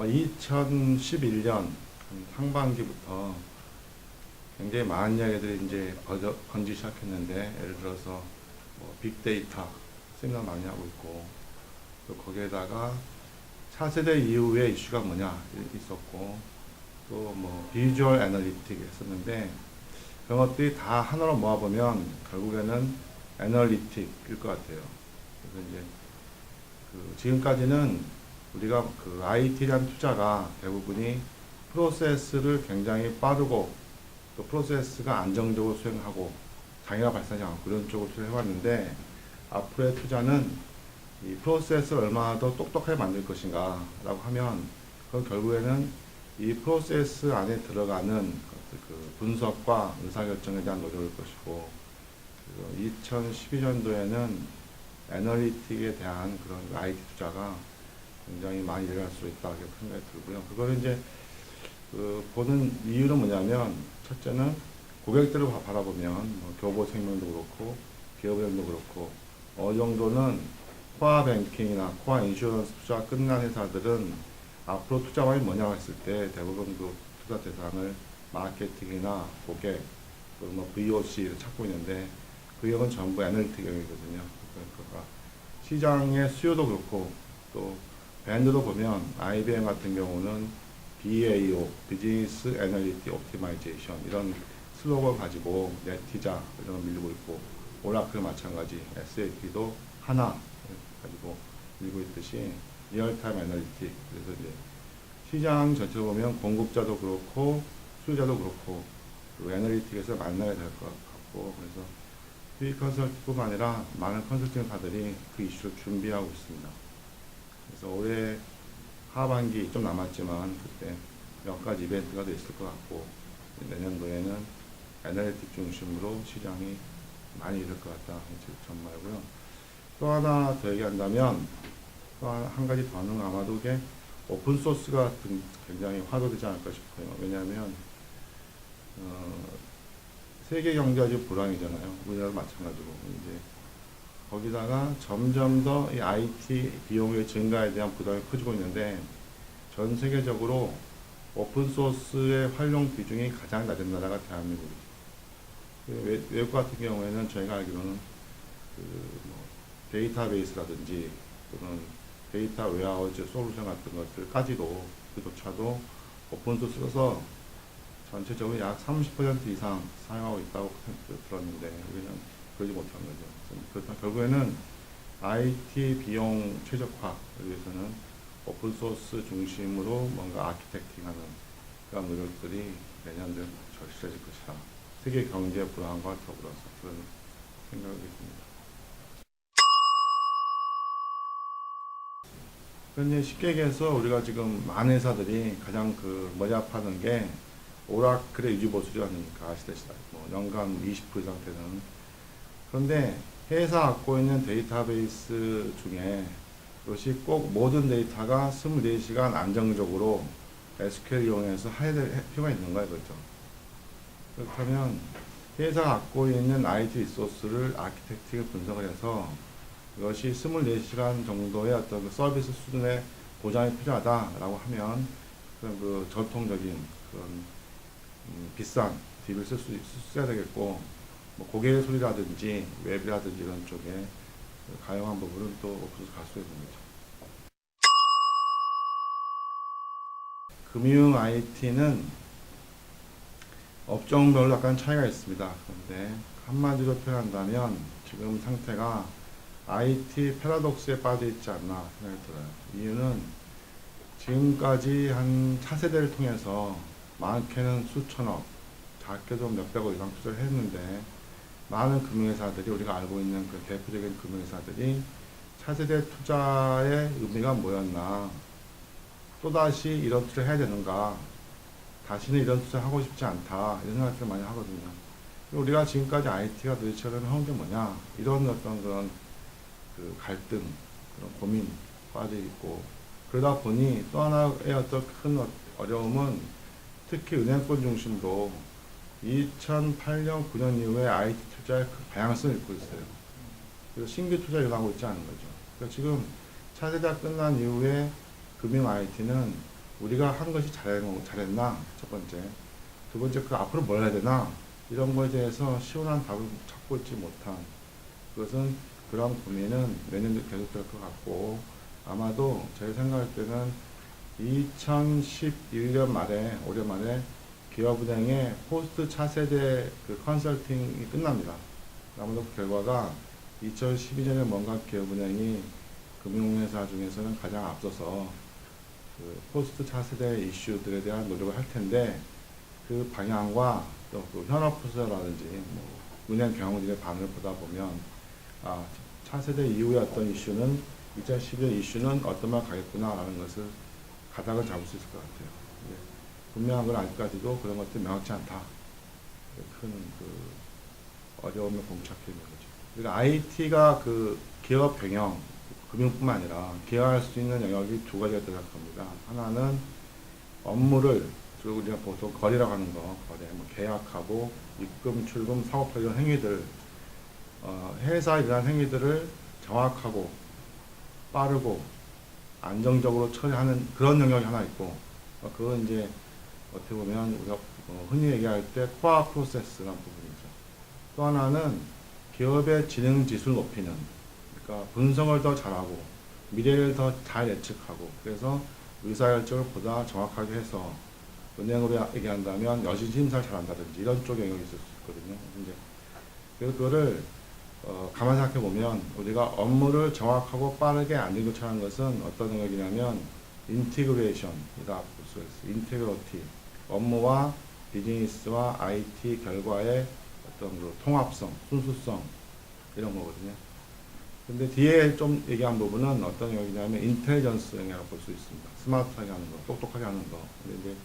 아마 2011년 상반기부터 굉장히 많은 이야기들이 이제 번지기 시작했는데 예를 들어서 뭐 빅데이터 세미나 많이 하고 있고 또 거기에다가 차세대 이후의 이슈가 뭐냐 이- 있었고 또 뭐 비주얼 애널리틱 했었는데 그런 것들이 다 하나로 모아보면 결국에는 애널리틱일 것 같아요. 그래서 이제 그 지금까지는 우리가 그 IT에 대한 투자가 대부분이 프로세스를 굉장히 빠르고 또 프로세스가 안정적으로 수행하고 장애가 발생하지 않고 그런 쪽으로 투자해 왔는데 앞으로의 투자는 이 프로세스를 얼마나 더 똑똑하게 만들 것인가 라고 하면 그건 결국에는 이 프로세스 안에 들어가는 그 분석과 의사결정에 대한 노력일 것이고 2012년도에는 애널리틱에 대한 그런 IT 투자가 굉장히 많이 일어날 수 있다 이렇게 생각이 들고요. 그거를 이제 그 보는 이유는 뭐냐면 첫째는 고객들을 바- 바라보면 뭐 교보생명도 그렇고 기업은행도 그렇고 어느 정도는 코아 뱅킹이나 코아 인슈런스 투자가 끝난 회사들은 앞으로 투자방이 뭐냐고 했을 때 대부분 그 투자 대상을 마케팅이나 고객 그리고 뭐 VOC를 찾고 있는데 그 영역은 전부 애널리틱 영역이거든요. 그러니까 시장의 수요도 그렇고 또 밴드도 보면 IBM 같은 경우는 BAO, 비즈니스 애널리틱 옵티마이제이션 이런 슬로건 가지고 네티자 이런 걸 밀고 있고 오라클 마찬가지 SAP도 하나 가지고 밀고 있듯이 리얼타임 애널리틱 그래서 이제 시장 전체로 보면 공급자도 그렇고 수요자도 그렇고 그 애널리틱에서 만나야 될 것 같고 그래서 수익 컨설팅뿐만 아니라 많은 컨설팅사들이 그 이슈를 준비하고 있습니다. 그래서 올해 하반기 좀 남았지만 그때 몇 가지 이벤트가 더 있을 것 같고 내년도에는 애널리틱 중심으로 시장이 많이 될것 같다 제 전말고요. 또 하나 더 얘기한다면 또 한 가지 더는 아마도 이게 오픈 소스가 등- 굉장히 화두되지 않을까 싶어요. 왜냐하면 어, 세계 경제가 지금 불황이잖아요. 우리나라도 마찬가지로 이제 거기다가 점점 더 이 IT 비용의 증가에 대한 부담이 커지고 있는데 전 세계적으로 오픈 소스의 활용 비중이 가장 낮은 나라가 대한민국이죠. 그 외- 외국 같은 경우에는 저희가 알기로는 그 뭐 데이터베이스라든지 또는 데이터 웨어하우스 솔루션 같은 것들까지도 그조차도 오픈 소스로서 전체적으로 약 30% 이상 사용하고 있다고 들었는데 우리는 그러지 못한 거죠. 그렇다 결국에는 IT 비용 최적화를 위해서는 오픈 소스 중심으로 뭔가 아키텍팅하는 그런 노력들이 내년도에 절실해질 것이다. 세계 경제 불안과 더불어서 그런 생각이 듭니다. 현재 쉽게 얘기해서 우리가 지금 많은 회사들이 가장 그 머리 아파하는 게 오라클의 유지 보수율 아닙니까? 아시다시피 뭐 연간 20% 이상 되는 그런데 회사 갖고 있는 데이터베이스 중에 이것이 꼭 모든 데이터가 24시간 안정적으로 SQL 이용해서 해야 될 필요가 있는 거예요, 그렇죠? 그렇다면 회사가 갖고 있는 IT 리소스를 아키텍팅을 분석을 해서 이것이 24시간 정도의 어떤 그 서비스 수준의 보장이 필요하다라고 하면 그런 그 전통적인 그런 음, 비싼 DB를 쓸수 써야 되겠고 뭐 고객의 소리라든지 웹이라든지 이런 쪽에 그 가용한 부분은 또 오픈소스 있는 거죠. 금융 IT는 업종별로 약간 차이가 있습니다. 그런데 한마디로 표현한다면 지금 상태가 IT 패러독스에 빠져 있지 않나 생각이 들어요. 이유는 지금까지 한 차세대를 통해서 많게는 수천억, 작게도 몇백억 이상 투자를 했는데 많은 금융회사들이 우리가 알고 있는 그 대표적인 금융회사들이 차세대 투자의 의미가 뭐였나 또다시 이런 투자를 해야 되는가 다시는 이런 투자 하고 싶지 않다 이런 생각들을 많이 하거든요. 우리가 지금까지 IT가 도대체 해온 게 뭐냐 이런 어떤 그런 그 갈등 그런 고민 빠져 있고 그러다 보니 또 하나의 어떤 큰 어- 어려움은 특히 은행권 중심도 2008년 9년 이후에 IT 투자의 그 방향성을 잃고 있어요. 그래서 신규 투자 일어나고 있지 않은 거죠. 그러니까 지금 차세대가 끝난 이후에 금융 IT는 우리가 한 것이 잘, 잘했나? 첫 번째. 두 번째, 그 앞으로 뭘 해야 되나? 이런 거에 대해서 시원한 답을 찾고 있지 못한 그것은 그런 고민은 내년도 계속될 것 같고 아마도 제 생각할 때는 2011년 말에 올해 말에 기업은행의 포스트 차세대 그 컨설팅이 끝납니다. 아마도 그 결과가 2012년에 뭔가 기업은행이 금융회사 중에서는 가장 앞서서 그 포스트 차세대 이슈들에 대한 노력을 할 텐데 그 방향과 또 그 현업 부서라든지 뭐 은행 경영진의 반응을 보다 보면 아 차세대 이후의 어떤 이슈는 2012년 이슈는 어떤 말 가겠구나라는 것을 가닥을 잡을 수 있을 것 같아요. 예. 분명한 건 아직까지도 그런 것들이 명확치 않다. 큰 그 어려움에 봉착해 있는 거죠. 그러니까 IT가 그 기업 병영, 금융뿐만 아니라 기여할 수 있는 영역이 두 가지가 있다고 생각합니다. 하나는 업무를 주로 우리가 보통 거래라고 하는 거, 거래, 뭐 계약하고 입금, 출금, 사업화 이런 행위들, 어, 회사 이러한 행위들을 정확하고 빠르고 안정적으로 처리하는 그런 영역이 하나 있고, 어, 그건 이제 어떻게 보면 우리가 어, 흔히 얘기할 때 코어 프로세스라는 부분이죠. 또 하나는 기업의 지능 지수를 높이는, 그러니까 분석을 더 잘하고 미래를 더 잘 예측하고 그래서 의사결정을 보다 정확하게 해서 은행으로 얘기한다면 여신 심사를 잘한다든지 이런 쪽에 영역이 있을 수 있거든요. 이제 그거를 어, 가만 생각해 보면 우리가 업무를 정확하고 빠르게 안정조차하는 것은 어떤 영역이냐면 인티그레이션이다 볼 수가 있어요. 인테그러티 업무와 비즈니스와 IT 결과의 어떤 그 통합성, 순수성 이런 거거든요. 근데 뒤에 좀 얘기한 부분은 어떤 영역이냐면 인텔리전스 영역을 볼수 있습니다. 스마트하게 하는 거, 똑똑하게 하는 거. 근데 이제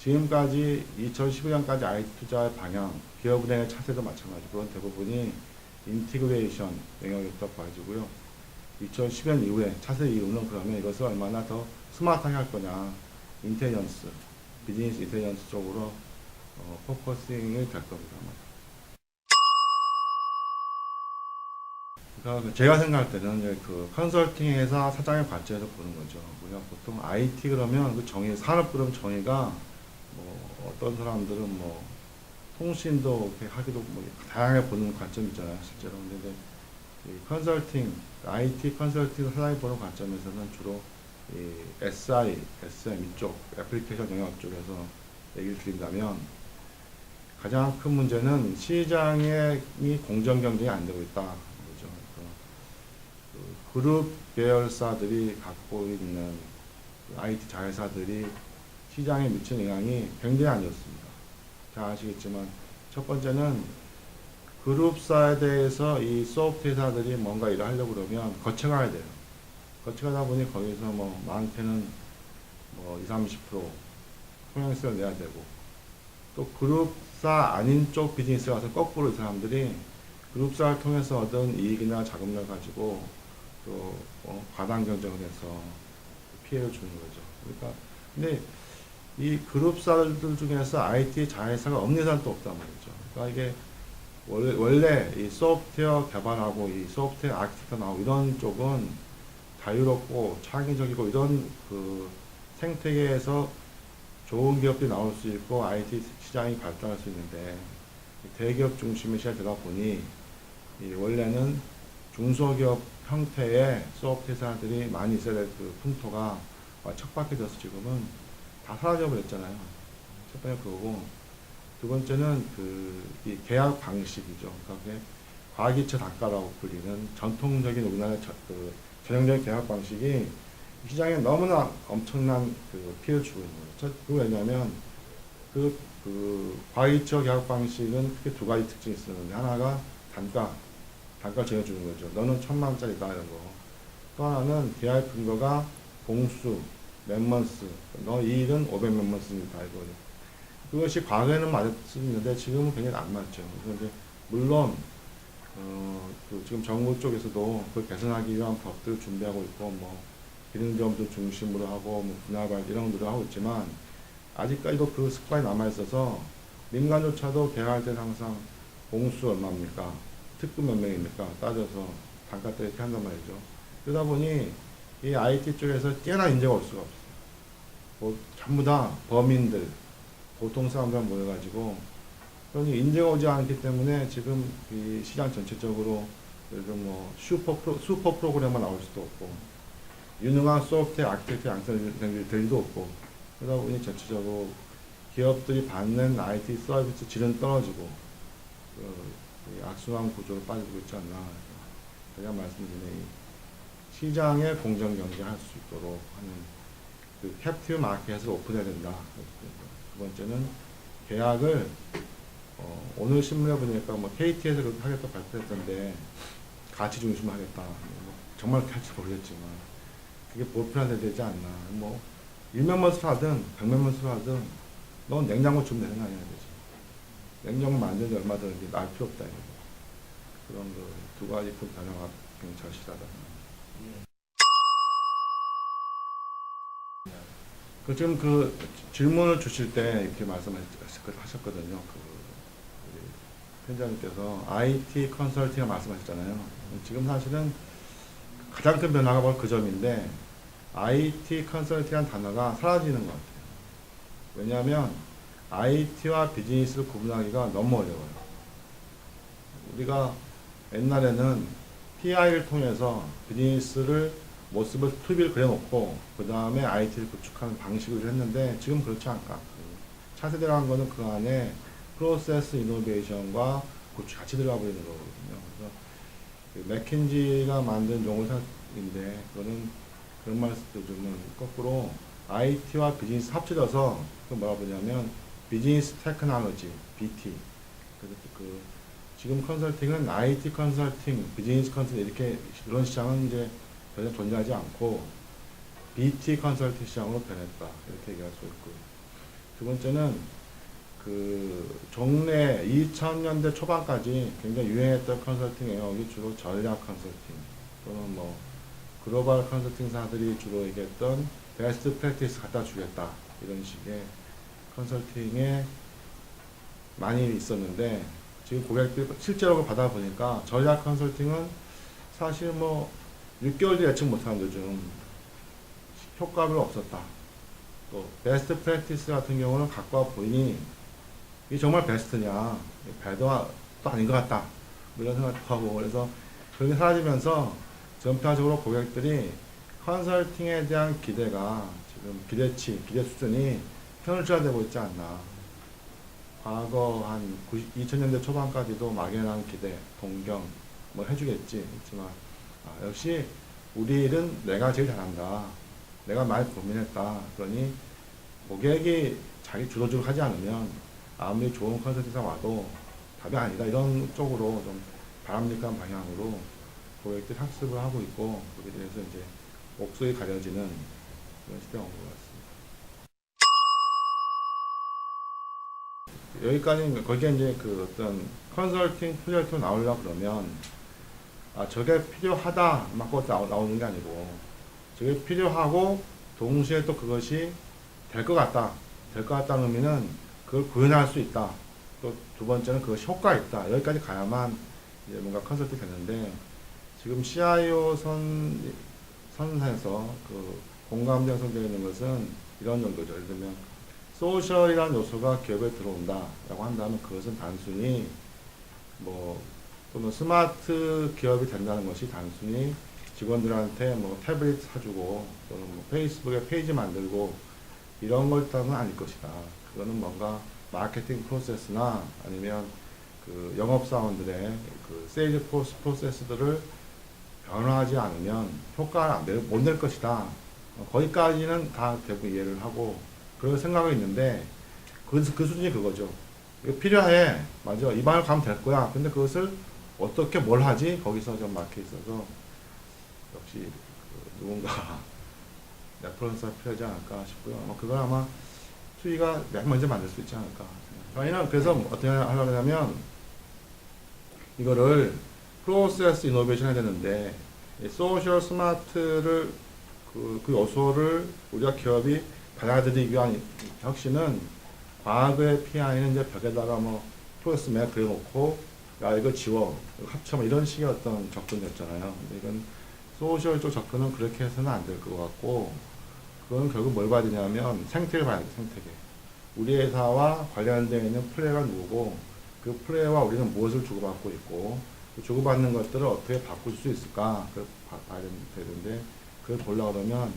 지금까지 2011년까지 IT 투자의 방향, 기업은행의 차세도 마찬가지고 대부분이 인티그레이션 영역이었다고 봐지고요. 2010년 이후에 차세 이후는 그러면 이것을 얼마나 더 스마트하게 할 거냐, 인텔리전스, 비즈니스 인텔리전스 쪽으로 어, 포커싱이 될 겁니다. 그러니까 제가 생각할 때는 그 컨설팅 회사 사장의 관점에서 보는 거죠. 우리가 보통 IT 그러면 그 정의, 산업 그럼 정의가 뭐 어떤 사람들은 뭐 통신도 이렇게 하기도 뭐 다양하게 보는 관점이 있잖아요, 실제로. 근데 컨설팅, IT 컨설팅 사장이 보는 관점에서는 주로 이 SI, SM 이쪽 애플리케이션 영역 쪽에서 얘기를 드린다면 가장 큰 문제는 시장의 이 공정 경쟁이 안 되고 있다. 그죠. 그 그룹 계열사들이 갖고 있는 그 IT 자회사들이 시장에 미치는 영향이 굉장히 안 좋습니다. 잘 아시겠지만 첫 번째는 그룹사에 대해서 이 소프트 회사들이 뭔가 일을 하려고 그러면 거쳐가야 돼요. 거쳐가다 보니 거기서 뭐 많게는 뭐 20, 30% 통행세를 내야 되고 또 그룹사 아닌 쪽 비즈니스 가서 거꾸로 이 사람들이 그룹사를 통해서 얻은 이익이나 자금을 가지고 또 어, 과당 경쟁을 해서 피해를 주는 거죠. 그러니까 근데 이 그룹사들 중에서 IT 자회사가 없는 사람 또 없단 말이죠. 그러니까 이게 원래, 원래 이 소프트웨어 개발하고 이 소프트웨어 아키텍터 나오고 이런 쪽은 자유롭고 창의적이고 이런 그 생태계에서 좋은 기업들이 나올 수 있고 IT 시장이 발달할 수 있는데 대기업 중심의 시장이 되다 보니 이 원래는 중소기업 형태의 소프트 회사들이 많이 있어야 될 그 풍토가 척박해 져서 지금은 다 사라져 버렸잖아요. 첫 번째 그거고 두 번째는 그 이 계약 방식이죠. 그러니까 과기처 단가라고 불리는 전통적인 우리나라의 저, 그 전형적인 계약 방식이 시장에 너무나 엄청난 그 피해를 주고 있는 거예요. 그 왜냐하면 그, 그 과기처 계약 방식은 크게 두 가지 특징이 있었는데 하나가 단가, 단가를 정해주는 거죠. 너는 천만 원짜리다 이런 거. 또 하나는 계약 근거가 봉수, 몇 먼스, 너 이 일은 500 몇먼스입니다 이거죠. 그것이 과거에는 맞았는데 지금은 굉장히 안 맞죠. 그래서 이제 물론 어, 그 지금 정부 쪽에서도 그걸 개선하기 위한 법들을 준비하고 있고 뭐 기능점도 중심으로 하고 뭐 분할발 이런 것들을 하고 있지만 아직까지도 그 습관이 남아 있어서 민간조차도 계약할 때는 항상 공수 얼마입니까? 특급 몇 명입니까? 따져서 단가 때 이렇게 한단 말이죠. 그러다 보니 이 IT 쪽에서 뛰어난 인재가 올 수가 없어요. 뭐 전부 다 범인들, 보통 사람들 모여가지고 그러니 오지 않기 때문에 지금 이 시장 전체적으로 들어 뭐 슈퍼 프로, 슈퍼 프로그래머 나올 수도 없고 유능한 소프트웨어 아키텍트 양성될 일도 없고 그러다 보니 전체적으로 기업들이 받는 IT 서비스 질은 떨어지고 그, 이 악순환 구조로 빠지고 있지 않나 제가 말씀드린 이 시장의 공정 경쟁할 수 있도록 하는 그 캡티브 마켓을 오픈해야 된다. 두 번째는 계약을 어, 오늘 신문에 보니까 뭐 KT에서 그렇게 하겠다 발표했던데 가치 중심으로 하겠다. 뭐 정말 그렇게 할지 모르겠지만 그게 보편화돼야 되지 않나. 뭐 일면먼스를 하든 백면먼스를 하든 넌 냉장고 주면 되는 거 아니야 되지. 냉장고 만드는 데 얼마 드는지 알 필요 없다. 이거. 그런 그 두 가지 큰 변화가 굉장히 절실하다. 그 지금 그 질문을 주실 때 이렇게 말씀하셨거든요. 그 편장님께서 IT 컨설팅을 말씀하셨잖아요. 지금 사실은 가장 큰 변화가 바로 그 점인데 IT 컨설팅한 단어가 사라지는 것 같아요. 왜냐하면 IT와 비즈니스를 구분하기가 너무 어려워요. 우리가 옛날에는 PI를 통해서 비즈니스를 모습을 투비를 그려놓고 그 다음에 IT를 구축하는 방식을 했는데 지금 그렇지 않까. 차세대라는 거는 그 안에 프로세스 이노베이션과 구축 같이 들어가 버리는 거거든요. 그래서 그 맥킨지가 만든 용어인데 그거는 그런 말씀도 좀 거꾸로 IT와 비즈니스 합쳐져서 그 뭐라 그러냐면 비즈니스 테크놀로지 BT 그래서 그 지금 컨설팅은 IT 컨설팅, 비즈니스 컨설팅 이렇게 그런 시장은 이제 전혀 존재하지 않고 BT 컨설팅 시장으로 변했다 이렇게 얘기할 수 있고요. 두 번째는 그 종래 2000년대 초반까지 굉장히 유행했던 컨설팅 영역이 주로 전략 컨설팅 또는 뭐 글로벌 컨설팅사들이 주로 얘기했던 베스트 프랙티스 갖다 주겠다 이런 식의 컨설팅에 많이 있었는데 지금 고객들이 실제로 받아보니까 전략 컨설팅은 사실 뭐 6개월도 예측 못하는 요즘 효과가 별로 없었다. 또 베스트 프랙티스 같은 경우는 와 보이니 이게 정말 베스트냐 배도 또 아닌 것 같다. 뭐 이런 생각도 하고 그래서 그게 사라지면서 전파적으로 고객들이 컨설팅에 대한 기대가 지금 기대치, 기대 수준이 편을주화되고 있지 않나. 과거 한 90, 2000년대 초반까지도 막연한 기대, 동경 뭐 해주겠지 있지만 아, 역시 우리 일은 내가 제일 잘한다. 내가 많이 고민했다. 그러니 고객이 자기 주도적으로 하지 않으면 아무리 좋은 컨설팅사 와도 답이 아니다. 이런 쪽으로 좀 바람직한 방향으로 고객들이 학습을 하고 있고 거기에 대해서 이제 옥석이 가려지는 그런 시대가 온 것 같습니다. 여기까지 거기에 이제 그 어떤 컨설팅 프로젝트 나오려 그러면 아 저게 필요하다 맞고 나오- 나오는 게 아니고 저게 필요하고 동시에 또 그것이 될 것 같다 될 것 같다는 의미는 그걸 구현할 수 있다. 또 두 번째는 그것이 효과 있다. 여기까지 가야만 이제 뭔가 컨설팅 되는데 지금 CIO 선 선에서 그 공감대 형성되어 있는 것은 이런 정도죠. 예를 들면 소셜이라는 요소가 기업에 들어온다라고 한다면 그것은 단순히 뭐 또는 스마트 기업이 된다는 것이 단순히 직원들한테 뭐 태블릿 사주고 또는 뭐 페이스북에 페이지 만들고 이런 걸 따는 아닐 것이다. 그거는 뭔가 마케팅 프로세스나 아니면 그 영업 사원들의 그 세일즈 프로스 프로세스들을 변화하지 않으면 효과를 못 낼 것이다. 어, 거기까지는 다 대부분 이해를 하고 그런 생각이 있는데 그, 그 수준이 그거죠. 필요해. 맞아. 이 방을 가면 될 거야. 근데 그것을 어떻게 뭘 하지? 거기서 좀 막혀 있어서 역시 그 누군가 레퍼런스가 필요하지 않을까 싶고요. 아마 그건 아마 투이가 맨 먼저 만들 수 있지 않을까. 저희는 그래서 어떻게 하려고 하냐면 이거를 프로세스 이노베이션 해야 되는데 이 소셜 스마트를 그, 그 요소를 우리가 기업이 받아들이기 위한 혁신은 과거의 PI는 이제 벽에다가 뭐 프로세스 맵 그려놓고 야 이거 지워 이거 합쳐 뭐 이런 식의 어떤 접근이었잖아요. 근데 이건 소셜 쪽 접근은 그렇게 해서는 안 될 것 같고 그건 결국 뭘 봐야 되냐면 생태를 봐야 돼, 생태계. 우리 회사와 관련되어 있는 플레이가 누구고 그 플레이와 우리는 무엇을 주고받고 있고 그 주고받는 것들을 어떻게 바꿀 수 있을까 그걸 봐- 봐야 되는데 그걸 보려고 그러면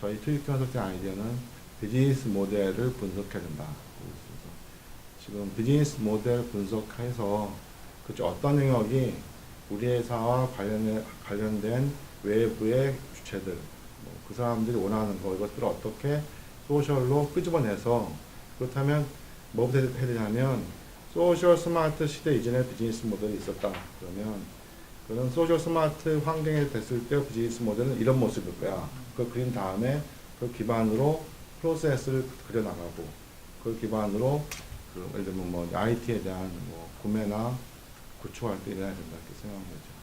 저희 트위터 컨설팅 아이디어는 비즈니스 모델을 분석해야 된다. 지금 비즈니스 모델 분석해서 그죠 어떤 영역이 우리 회사와 관련 관련된 외부의 주체들 뭐 그 사람들이 원하는 거 이것들을 어떻게 소셜로 끄집어내서 그렇다면 뭐부터 해야 되냐면 소셜 스마트 시대 이전에 비즈니스 모델이 있었다 그러면 그런 소셜 스마트 환경에 됐을 때 비즈니스 모델은 이런 모습일 거야 그걸 그린 다음에 그 기반으로 프로세스를 그려나가고 그 기반으로 그 예를 들면 뭐 IT에 대한 뭐 구매나 구축할 때 일어나야 된다 이렇게 생각한 거죠.